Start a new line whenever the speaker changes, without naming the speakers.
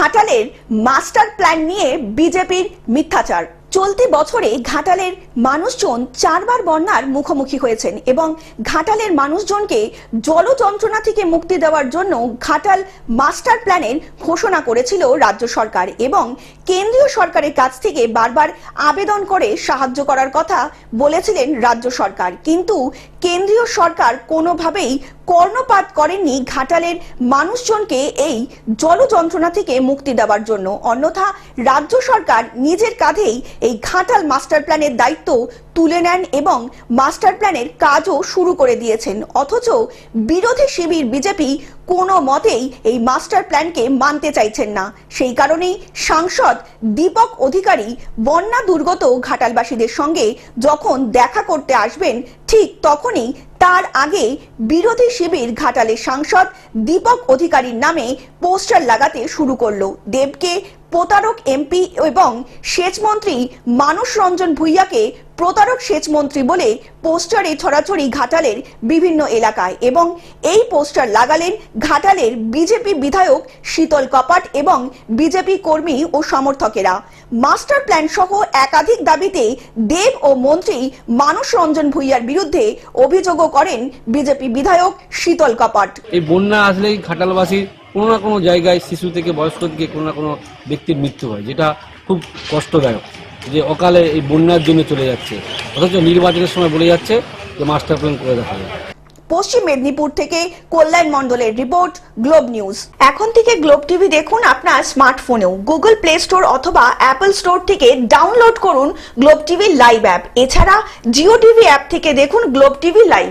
ঘাটালের master plan নিয়ে বিজেপির মিথ্যাচার। চলতি বছরে ঘাটালের মানুষজন চারবার বন্যার মুখোমুখি হয়েছেন এবং ঘাটালের মানুষজনকে জল যন্ত্রণা থেকে মুক্তি দেওয়ার জন্য ঘাটাল মাস্টার প্ল্যানের ঘোষণা করেছিল রাজ্য সরকার এবং কেন্দ্রীয় সরকারের কাছ থেকে বারবার আবেদন করে সাহায্য করার কথা বলেছিলেন রাজ্য সরকার। কিন্তু কেন্দ্রীয় সরকার কোনোভাবেই কর্ণপাত করেননি ঘাটালের মানুষজনকে এই জল যন্ত্রণা থেকে মুক্তি দেওয়ার জন্য। অন্যথা রাজ্য সরকার নিজের কাঁধেই এই ঘাটাল মাস্টার প্ল্যানের দায়িত্ব তুলে নেন এবং মাস্টার প্ল্যানের কাজও শুরু করে দিয়েছেন। অথচ বিরোধী শিবির বিজেপি কোনো মতেই এই মাস্টার প্ল্যানকে মানতে চাইছেন না। সেই কারণেই সাংসদ দীপক অধিকারী বন্যা দুর্গত ঘাটালবাসীদের সঙ্গে যখন দেখা করতে আসবেন, ঠিক তখনই তার আগে বিরোধী শিবির ঘাটালের সাংসদ দীপক অধিকারীর নামে পোস্টার লাগাতে শুরু করল। দেবকে প্রতারক এমপি এবং সেচমন্ত্রী মানস রঞ্জন ভুইয়াকে প্রতারক সেচমন্ত্রী বলে পোস্টারে ছড়াছড়ি ঘাটালের বিভিন্ন এলাকায় এবং এই পোস্টার লাগালেন ঘাটালের বিজেপি বিধায়ক শীতল কপাট এবং বিজেপি কর্মী ও সমর্থকেরা। মাস্টার প্ল্যান সহ একাধিক দাবিতে দেব ও মন্ত্রী মানস রঞ্জন ভুইয়ার বিরুদ্ধে অভিযোগও করেন বিজেপি বিধায়ক শীতল কপাট।
এই বন্যা আসলেই ঘাটালবাসীর কোনো না কোনো জায়গায় শিশু থেকে বয়স্ক থেকে কোনো না কোনো ব্যক্তির মৃত্যু হয়, যেটা খুব কষ্টদায়ক। যে অকালে এই বন্যার জন্য চলে যাচ্ছে, অথচ নির্বাচনের সময় বলে যাচ্ছে যে মাস্টার প্ল্যান করে দেখা যাবে।
পশ্চিম মেদিনীপুর থেকে কল্যাণ মণ্ডলের রিপোর্ট, গ্লোব নিউজ। এখন থেকে গ্লোব টিভি দেখুন আপনার স্মার্টফোনেও। গুগল প্লে স্টোর অথবা অ্যাপল স্টোর থেকে ডাউনলোড করুন গ্লোব টিভি লাইভ অ্যাপ। এছাড়া জিও টিভি অ্যাপ থেকে দেখুন গ্লোব টিভি লাইভ।